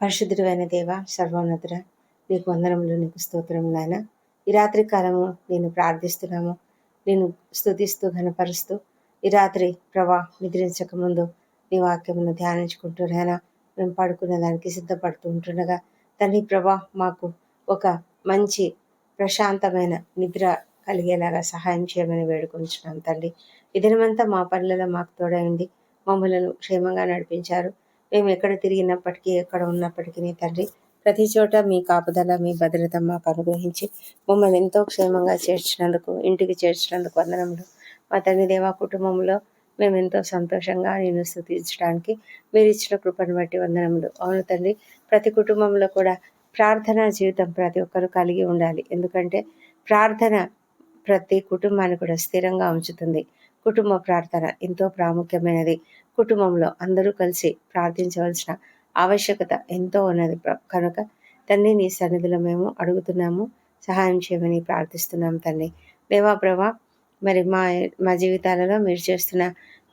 పరిశుద్ధుడైన దేవ సర్వోన్నతుడ నీకు వందనములు నీకు స్తోత్రం నాయన. ఈ రాత్రి కాలము నేను ప్రార్థిస్తున్నాము నేను స్తుతిస్తూ ఘనపరుస్తూ ఈ రాత్రి ప్రభా నిద్రించక ముందు నీ వాక్యమును ధ్యానించుకుంటూ నాయన మేము పడుకునే దానికి సిద్ధపడుతూ ఉంటుండగా తండ్రి ప్రభా మాకు ఒక మంచి ప్రశాంతమైన నిద్ర కలిగేలాగా సహాయం చేయమని వేడుకొంచున్నాం తండ్రి ఇదనమంతా మా పనులలో మాకు తోడైంది మమ్మలను క్షేమంగా నడిపించారు. మేము ఎక్కడ తిరిగినప్పటికీ ఎక్కడ ఉన్నప్పటికీ తండ్రి ప్రతి చోట మీ కాపుదల మీ భద్రత మాకు అనుగ్రహించి మమ్మల్ని ఎంతో క్షేమంగా చేర్చినందుకు ఇంటికి చేర్చినందుకు వందనములు. మా తండ్రి దేవా కుటుంబంలో మేము ఎంతో సంతోషంగా నేను స్థుతించడానికి మీరు ఇచ్చిన కృపను బట్టి వందనములు. అవును తండ్రి ప్రతి కుటుంబంలో కూడా ప్రార్థనా జీవితం ప్రతి ఒక్కరు కలిగి ఉండాలి. ఎందుకంటే ప్రార్థన ప్రతి కుటుంబాన్ని కూడా స్థిరంగా ఉంచుతుంది. కుటుంబ ప్రార్థన ఎంతో ప్రాముఖ్యమైనది. కుటుంబంలో అందరూ కలిసి ప్రార్థించవలసిన ఆవశ్యకత ఎంతో ఉన్నది ప్ర- కనుక తండ్రి నీ సన్నిధిలో మేము అడుగుతున్నాము సహాయం చేయమని ప్రార్థిస్తున్నాం తండ్రి దేవా ప్రభా మరి మా మా జీవితాలలో మీరు చేస్తున్న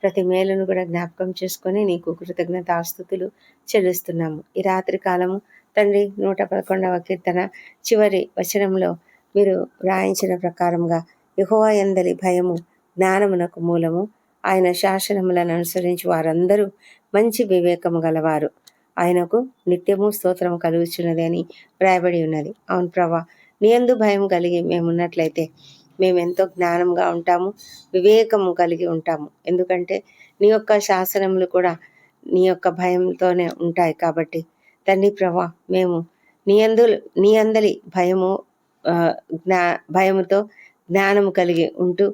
ప్రతి మేలును కూడా జ్ఞాపకం చేసుకొని నీకు కృతజ్ఞత ఆస్తుతులు చెల్లిస్తున్నాము. ఈ రాత్రి కాలము తండ్రి నూట పదకొండవ కీర్తన చివరి వచనంలో మీరు వ్రాయించిన ప్రకారంగా యెహోవా ఎందలి భయము జ్ఞానమునకు మూలము ఆయన శాసనములను అనుసరించి వారందరూ మంచి వివేకము గలవారు. ఆయనకు నిత్యము స్తోత్రం కలుగుచున్నది అని వ్రాయబడి ఉన్నది. అవును ప్రభా నీ యందు భయం కలిగి మేము ఉన్నట్లయితే మేము ఎంతో జ్ఞానంగా ఉంటాము వివేకము కలిగి ఉంటాము. ఎందుకంటే నీ యొక్క శాసనములు కూడా నీ యొక్క భయంతోనే ఉంటాయి కాబట్టి. తండ్రి ప్రభా మేము నీ అందు నీ అందలి భయము జ్ఞా భయముతో జ్ఞానము కలిగి ఉంటూ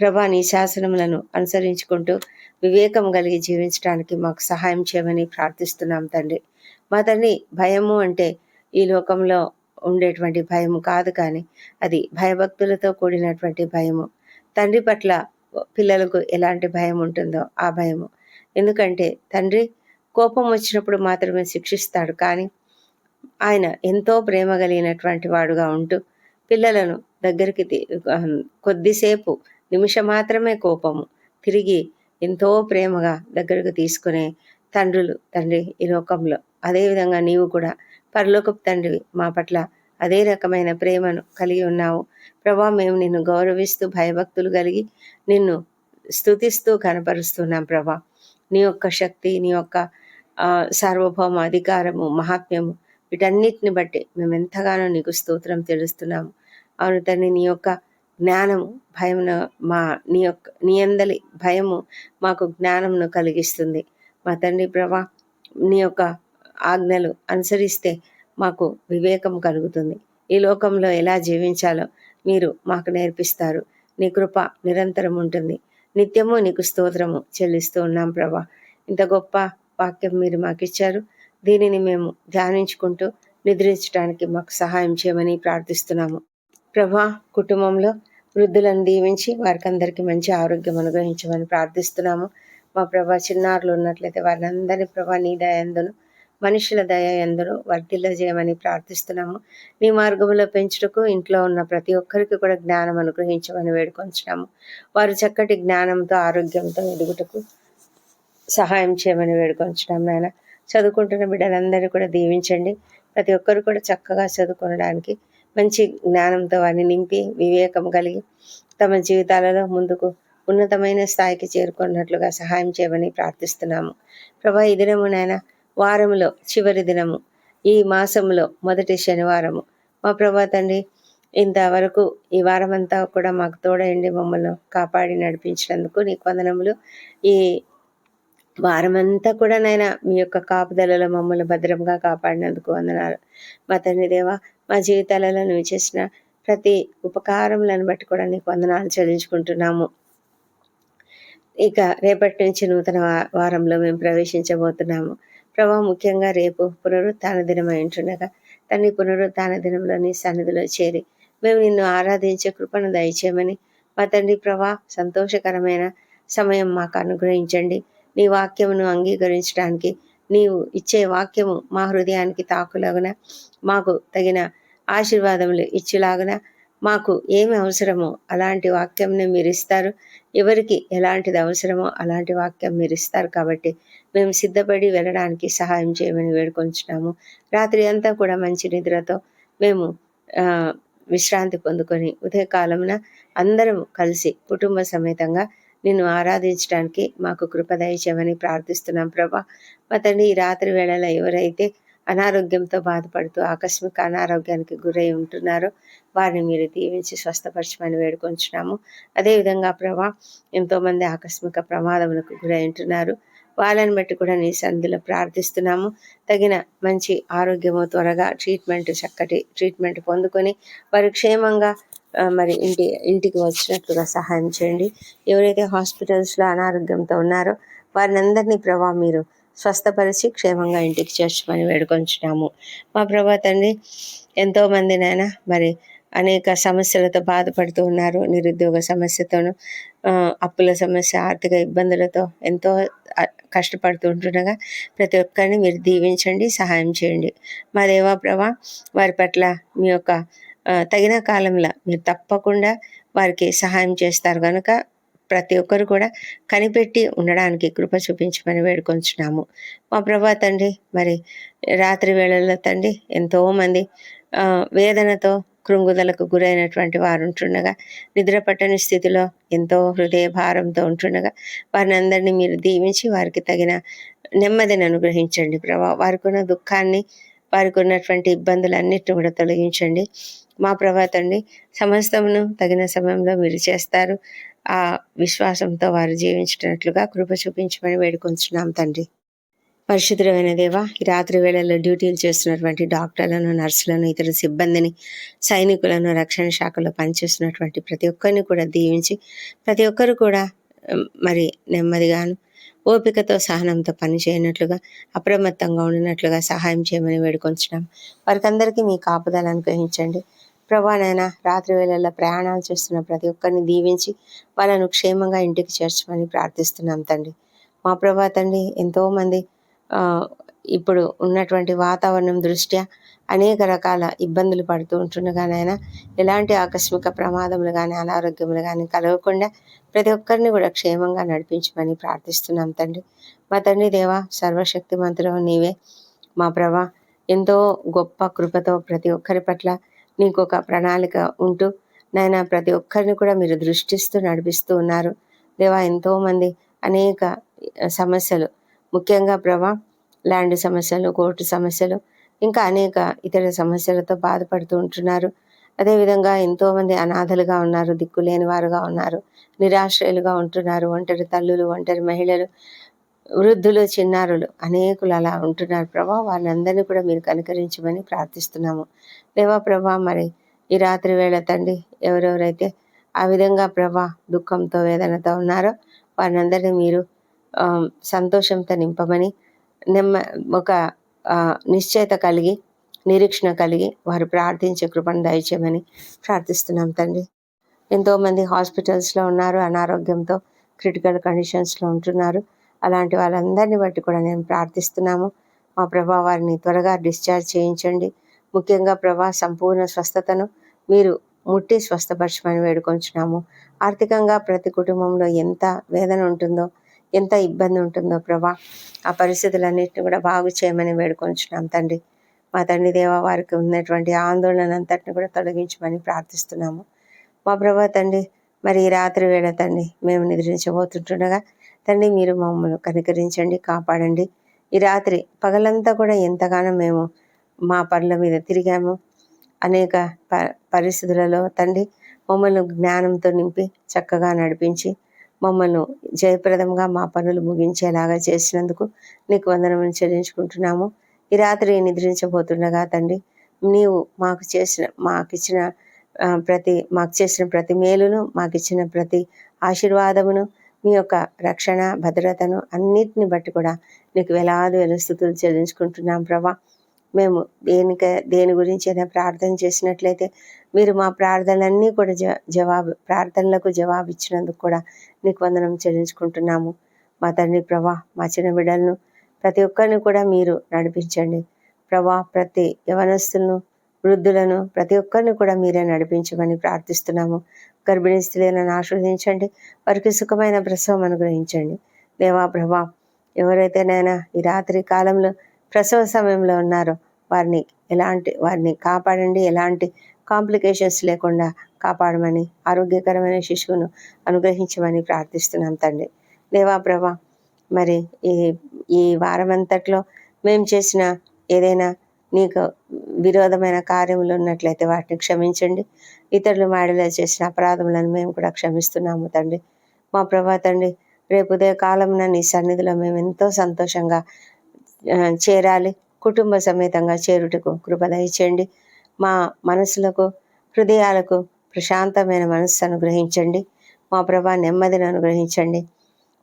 ప్రభా నీ శాసనములను అనుసరించుకుంటూ వివేకం కలిగి జీవించడానికి మాకు సహాయం చేయమని ప్రార్థిస్తున్నాం తండ్రి. మా తండ్రి భయము అంటే ఈ లోకంలో ఉండేటువంటి భయము కాదు కానీ అది భయభక్తులతో కూడినటువంటి భయము. తండ్రి పట్ల పిల్లలకు ఎలాంటి భయం ఉంటుందో ఆ భయము. ఎందుకంటే తండ్రి కోపం వచ్చినప్పుడు మాత్రమే శిక్షిస్తాడు కానీ ఆయన ఎంతో ప్రేమ కలిగినటువంటి వాడుగా ఉంటూ పిల్లలను దగ్గరికి కొద్దిసేపు నిమిషం మాత్రమే కోపము. తిరిగి ఎంతో ప్రేమగా దగ్గరకు తీసుకునే తండ్రులు తండ్రి ఈ లోకంలో. అదేవిధంగా నీవు కూడా పరలోకపు తండ్రివి. మా పట్ల అదే రకమైన ప్రేమను కలిగి ఉన్నావు. ప్రభా మేము నిన్ను గౌరవిస్తూ భయభక్తులు కలిగి నిన్ను స్తుతిస్తూ కనపరుస్తున్నాం ప్రభా. నీ యొక్క శక్తి నీ యొక్క సార్వభౌమ అధికారము మహాత్మ్యము వీటన్నిటిని బట్టి మేము ఎంతగానో నీకు స్తోత్రం తెలుస్తున్నాము. అవును తండ్రి నీ యొక్క జ్ఞానము భయమును మా నీ యొక్క నీ అందలి భయము మాకు జ్ఞానమును కలిగిస్తుంది. మా తండ్రి ప్రభా నీ యొక్క ఆజ్ఞలు అనుసరిస్తే మాకు వివేకం కలుగుతుంది. ఈ లోకంలో ఎలా జీవించాలో మీరు మాకు నేర్పిస్తారు. నీ కృప నిరంతరం ఉంటుంది. నిత్యము నీకు స్తోత్రము చెల్లిస్తూ ఉన్నాం ప్రభా. ఇంత గొప్ప వాక్యం మీరు మాకు ఇచ్చారు దీనిని మేము ధ్యానించుకుంటూ నిద్రించడానికి మాకు సహాయం చేయమని ప్రార్థిస్తున్నాము. ప్రభా కుటుంబంలో వృద్ధులను దీవించి వారికి అందరికీ మంచి ఆరోగ్యం అనుగ్రహించమని ప్రార్థిస్తున్నాము. మా ప్రభా చిన్నారులు ఉన్నట్లయితే వారిని అందరినీ ప్రభా నీ దయందును మనుషుల దయ ఎందును వర్ధిల్ల చేయమని ప్రార్థిస్తున్నాము. నీ మార్గంలో పెంచుటకు ఇంట్లో ఉన్న ప్రతి ఒక్కరికి కూడా జ్ఞానం అనుగ్రహించమని వేడుకొంచున్నాము. వారు చక్కటి జ్ఞానంతో ఆరోగ్యంతో ఎదుగుటకు సహాయం చేయమని వేడుకొంచున్నాం నాయన. చదువుకుంటున్న బిడ్డలందరినీ కూడా దీవించండి. ప్రతి ఒక్కరు కూడా చక్కగా చదువుకోవడానికి మంచి జ్ఞానంతో వారిని నింపి వివేకం కలిగి తమ జీవితాలలో ముందుకు ఉన్నతమైన స్థాయికి చేరుకున్నట్లుగా సహాయం చేయమని ప్రార్థిస్తున్నాము. ప్రభా ఈ దినము నాయన వారములో చివరి దినము ఈ మాసంలో మొదటి శనివారము. మా ప్రభా తండ్రి ఇంతవరకు ఈ వారమంతా కూడా మాకు తోడయండి మమ్మల్ని కాపాడి నడిపించినందుకు నీకు వందనములు. ఈ వారమంతా కూడా నాయన మీ యొక్క కాపుదలలో మమ్మల్ని భద్రంగా కాపాడినందుకు వందనాలు. మా తండ్రి దేవా మా జీవితాలలో నువ్వు చేసిన ప్రతి ఉపకారములను బట్టి కూడా నీకు వందనాలు చెల్లించుకుంటున్నాము. ఇక రేపటి నుంచి నూతన వారంలో మేము ప్రవేశించబోతున్నాము. ప్రభా ముఖ్యంగా రేపు పునరుత్థాన దినం ఉంటుండగా తండ్రి పునరుత్థాన దినంలో నీ సన్నిధిలో చేరి మేము నిన్ను ఆరాధించే కృపను దయచేయమని మా తండ్రి ప్రభా సంతోషకరమైన సమయం మాకు అనుగ్రహించండి. నీ వాక్యమును అంగీకరించడానికి నీవు ఇచ్చే వాక్యము మా హృదయానికి తాకులాగున మాకు తగిన ఆశీర్వాదములు ఇచ్చేలాగున మాకు ఏమి అవసరమో అలాంటి వాక్యంని మీరు ఇస్తారు. ఎవరికి ఎలాంటిది అవసరమో అలాంటి వాక్యం మీరు ఇస్తారు కాబట్టి మేము సిద్ధపడి వెళ్ళడానికి సహాయం చేయమని వేడుకొంచున్నాము. రాత్రి అంతా కూడా మంచి నిద్రతో మేము విశ్రాంతి పొందుకొని ఉదయకాలమున అందరం కలిసి కుటుంబ సమేతంగా నిన్ను ఆరాధించడానికి మాకు కృపదయచేమని ప్రార్థిస్తున్నాం ప్రభా. మా తండ్రి ఈ రాత్రి వేళలో ఎవరైతే అనారోగ్యంతో బాధపడుతూ ఆకస్మిక అనారోగ్యానికి గురై ఉంటున్నారో వారిని మీరు దీవించి స్వస్థపరచమని వేడుకొంచున్నాము. అదేవిధంగా ప్రభా ఎంతోమంది ఆకస్మిక ప్రమాదములకు గురై ఉంటున్నారు. వాళ్ళని బట్టి కూడా నీ సంధిలో ప్రార్థిస్తున్నాము. తగిన మంచి ఆరోగ్యము త్వరగా ట్రీట్మెంట్ చక్కటి ట్రీట్మెంట్ పొందుకొని వారు క్షేమంగా మరి ఇంటి ఇంటికి వచ్చినట్లుగా సహాయం చేయండి. ఎవరైతే హాస్పిటల్స్లో అనారోగ్యంతో ఉన్నారో వారిని అందరినీ ప్రభా మీరు స్వస్థపరిచి క్షేమంగా ఇంటికి చేర్చమని వేడుకొంచున్నాము. మా ప్రభా తండ్రి ఎంతోమంది నాయన మరి అనేక సమస్యలతో బాధపడుతూ ఉన్నారు. నిరుద్యోగ సమస్యతోను అప్పుల సమస్య ఆర్థిక ఇబ్బందులతో ఎంతో కష్టపడుతూ ఉంటుండగా ప్రతి ఒక్కరిని మీరు దీవించండి సహాయం చేయండి. మా దేవా ప్రభా వారి పట్ల మీ యొక్క తగిన కాలంలో మీరు తప్పకుండా వారికి సహాయం చేస్తారు. కనుక ప్రతి ఒక్కరు కూడా కనిపెట్టి ఉండడానికి కృప చూపించమని వేడుకొంచున్నాము. మా ప్రభా తండ్రి మరి రాత్రి వేళల్లో తండ్రి ఎంతోమంది వేదనతో కృంగుదలకు గురైనటువంటి వారు ఉంటుండగా నిద్ర పట్టని స్థితిలో ఎంతో హృదయ భారంతో ఉంటుండగా వారిని అందరినీ మీరు దీవించి వారికి తగిన నెమ్మదిని అనుగ్రహించండి ప్రభా. వారికి ఉన్న దుఃఖాన్ని వారికి ఉన్నటువంటి ఇబ్బందులన్నిటిని కూడా తొలగించండి. మా ప్రభా తండ్రి సమస్తమును తగిన సమయంలో మీరు చేస్తారు. ఆ విశ్వాసంతో వారు జీవించినట్లుగా కృప చూపించమని వేడుకొంచున్నాం తండ్రి. పరిశుద్ధమైన దేవ ఈ రాత్రి వేళల్లో డ్యూటీలు చేస్తున్నటువంటి డాక్టర్లను నర్సులను ఇతర సిబ్బందిని సైనికులను రక్షణ శాఖలో పనిచేస్తున్నటువంటి ప్రతి ఒక్కరిని కూడా దీవించి ప్రతి ఒక్కరు కూడా మరి నెమ్మదిగాను ఓపికతో సహనంతో పని చేయనట్లుగా అప్రమత్తంగా ఉండినట్లుగా సహాయం చేయమని వేడుకొంచున్నాం. వారికందరికీ మీ కాపుదలను అనుగ్రహించండి. ప్రభానైనా రాత్రి వేళల్లో ప్రయాణాలు చేస్తున్న ప్రతి ఒక్కరిని దీవించి వాళ్ళను క్షేమంగా ఇంటికి చేర్చమని ప్రార్థిస్తున్నాం తండ్రి. మా ప్రభా తండ్రి ఎంతోమంది ఇప్పుడు ఉన్నటువంటి వాతావరణం దృష్ట్యా అనేక రకాల ఇబ్బందులు పడుతూ ఉంటుండగానైనా ఎలాంటి ఆకస్మిక ప్రమాదములు కానీ అనారోగ్యములు కానీ కలగకుండా ప్రతి ఒక్కరిని కూడా క్షేమంగా నడిపించమని ప్రార్థిస్తున్నాం తండ్రి. మా తండ్రి దేవా సర్వశక్తి మంత్రం నీవే. మా ప్రభా ఎంతో గొప్ప కృపతో ప్రతి ఒక్కరి పట్ల నీకు ఒక ప్రణాళిక ఉంటూ నాయన ప్రతి ఒక్కరిని కూడా మీరు దృష్టిస్తూ నడిపిస్తూ ఉన్నారు. దేవా ఎంతోమంది అనేక సమస్యలు. ముఖ్యంగా ప్రభా ల్యాండ్ సమస్యలు కోర్టు సమస్యలు ఇంకా అనేక ఇతర సమస్యలతో బాధపడుతూ ఉంటున్నారు. అదేవిధంగా ఎంతోమంది అనాథలుగా ఉన్నారు దిక్కులేని వారుగా ఉన్నారు నిరాశ్రయులుగా ఉంటున్నారు ఒంటరి తల్లులు ఒంటరి మహిళలు. వృద్ధులు చిన్నారులు అనేకులు అలా ఉంటున్నారు. ప్రభా వారిని అందరినీ కూడా మీరు కనుకరించమని ప్రార్థిస్తున్నాము. దేవా ప్రభా మరి ఈ రాత్రి వేళ తండ్రి ఎవరెవరైతే ఆ విధంగా ప్రభా దుఃఖంతో వేదనతో ఉన్నారో వారిని అందరినీ మీరు సంతోషంతో నింపమని నెమ్మ ఒక నిశ్చయత కలిగి నిరీక్షణ కలిగి వారు ప్రార్థించే కృపను దయచేయమని ప్రార్థిస్తున్నాం తండ్రి. ఎంతోమంది హాస్పిటల్స్లో ఉన్నారు అనారోగ్యంతో క్రిటికల్ కండిషన్స్లో ఉంటున్నారు. అలాంటి వాళ్ళందరినీ బట్టి కూడా నేను ప్రార్థిస్తున్నాము. మా ప్రభా వారిని త్వరగా డిశ్చార్జ్ చేయించండి. ముఖ్యంగా ప్రభా సంపూర్ణ స్వస్థతను మీరు ముట్టి స్వస్థపరచమని వేడుకొంచున్నాము. ఆర్థికంగా ప్రతి కుటుంబంలో ఎంత వేదన ఉంటుందో ఎంత ఇబ్బంది ఉంటుందో ప్రభా ఆ పరిస్థితులన్నింటినీ కూడా బాగు చేయమని వేడుకొంచున్నాం తండ్రి. మా తండ్రి దేవ వారికి ఉన్నటువంటి ఆందోళన అంతటిని కూడా తొలగించమని ప్రార్థిస్తున్నాము. మా ప్రభా తండ్రి మరి ఈ రాత్రి వేళ తండ్రి మేము నిద్రించబోతుంటుండగా తండ్రి మీరు మమ్మల్ని కనికరించండి కాపాడండి. ఈ రాత్రి పగలంతా కూడా ఎంతగానో మేము మా పనుల మీద తిరిగాము. అనేక ప పరిస్థితులలో తండ్రి మమ్మల్ని జ్ఞానంతో నింపి చక్కగా నడిపించి మమ్మల్ని జయప్రదంగా మా పనులు ముగించేలాగా చేసినందుకు నీకు వందనమని చెల్లించుకుంటున్నాము. ఈ రాత్రి నిద్రించబోతుండగా తండ్రి నీవు మాకు చేసిన మాకు ఇచ్చిన ప్రతి మాకు చేసిన ప్రతి మేలును మాకు ఇచ్చిన ప్రతి ఆశీర్వాదమును మీ యొక్క రక్షణ భద్రతను అన్నిటిని బట్టి కూడా నీకు వేలాది వేల స్థుతులు చెల్లించుకుంటున్నాం ప్రభా. మేము దేనిక దేని గురించి ఏదైనా ప్రార్థన చేసినట్లయితే మీరు మా ప్రార్థనలన్నీ కూడా జ జవాబు ప్రార్థనలకు జవాబు ఇచ్చినందుకు కూడా నీకు వందనం చెల్లించుకుంటున్నాము. మా తండ్రి ప్రభా మా చిన్న బిడ్డలను ప్రతి ఒక్కరిని కూడా మీరు నడిపించండి. ప్రభా ప్రతి యవనస్తులను వృద్ధులను ప్రతి ఒక్కరిని కూడా మీరే నడిపించమని ప్రార్థిస్తున్నాము. గర్భిణీ స్త్రీలను ఆశీర్వదించండి వారికి సుఖమైన ప్రసవం అనుగ్రహించండి. దేవా ప్రభా ఎవరైతే నైనా ఈ రాత్రి కాలంలో ప్రసవ సమయంలో ఉన్నారో వారిని ఎలాంటి వారిని కాపాడండి. ఎలాంటి కాంప్లికేషన్స్ లేకుండా కాపాడమని ఆరోగ్యకరమైన శిశువును అనుగ్రహించమని ప్రార్థిస్తున్నాం తండ్రి. దేవా ప్రభా మరి ఈ ఈ వారం అంతట్లో మేము చేసిన ఏదైనా నీకు విరోధమైన కార్యములు ఉన్నట్లయితే వాటిని క్షమించండి. ఇతరులు మాడిలో చేసిన అపరాధములను మేము కూడా క్షమిస్తున్నాము తండ్రి. మా ప్రభా తండ్రి రేపు ఉదయ నీ సన్నిధిలో మేము ఎంతో సంతోషంగా చేరాలి. కుటుంబ సమేతంగా చేరుటకు కృప దయచేయండి. మా మనసులకు హృదయాలకు ప్రశాంతమైన మనస్సు అనుగ్రహించండి. మా ప్రభా నెమ్మదిని అనుగ్రహించండి.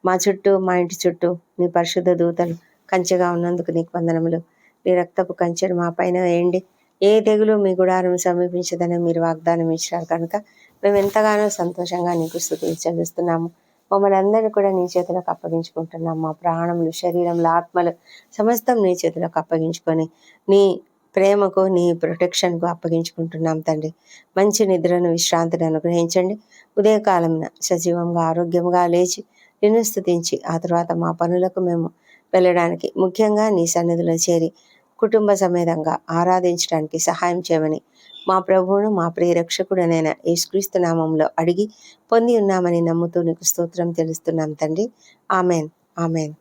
మా చుట్టూ మా ఇంటి చుట్టూ నీ పరిశుద్ధ దూతలు కంచెగా ఉన్నందుకు నీకు వందనములు. నీ రక్తపు కంచెను మా పైన వేయండి. ఏ తెగులు మీ గుడారం సమీపించదని మీరు వాగ్దానం ఇచ్చారు కనుక మేము ఎంతగానో సంతోషంగా నీకు స్థుతులు చెల్లిస్తున్నాము. మమ్మల్ని అందరినీ కూడా నీ చేతులకు అప్పగించుకుంటున్నాం. మా ప్రాణములు శరీరంలో ఆత్మలు సమస్తం నీ చేతులకు అప్పగించుకొని నీ ప్రేమకు నీ ప్రొటెక్షన్కు అప్పగించుకుంటున్నాం తండ్రి. మంచి నిద్రను విశ్రాంతిని అనుగ్రహించండి. ఉదయకాలంన సజీవంగా ఆరోగ్యంగా లేచి నిన్ను స్థుతించి ఆ తర్వాత మా పనులకు మేము వెళ్ళడానికి ముఖ్యంగా నీ సన్నిధిలో చేరి కుటుంబ సమేతంగా ఆరాధించడానికి సహాయం చేయమని మా ప్రభువును మా ప్రియరక్షకుడనైన యేసుక్రీస్తు నామంలో అడిగి పొంది ఉన్నామని నమ్ముతూ నీకు స్తోత్రం తెలుస్తున్నాం తండ్రి. ఆమెన్. ఆమెన్.